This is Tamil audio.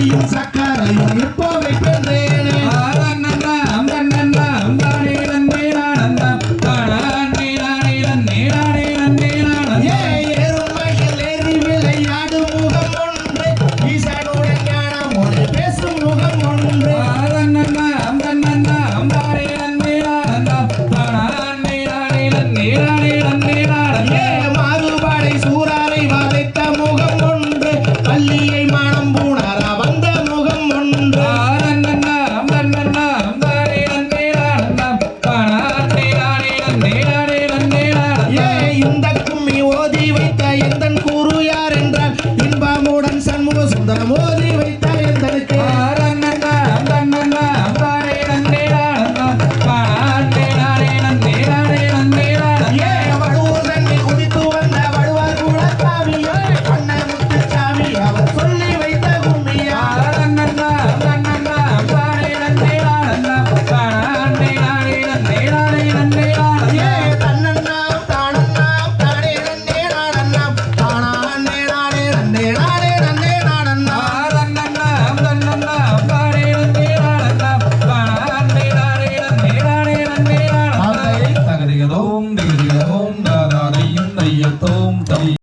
你有在。உலக்கும் ஓதி வைத்த எந்தன் கூறு யார் என்றால் இன்பாமுடன் சண்முக சுந்தரம் ஓதி வைத்தார் எந்தனுக்கு?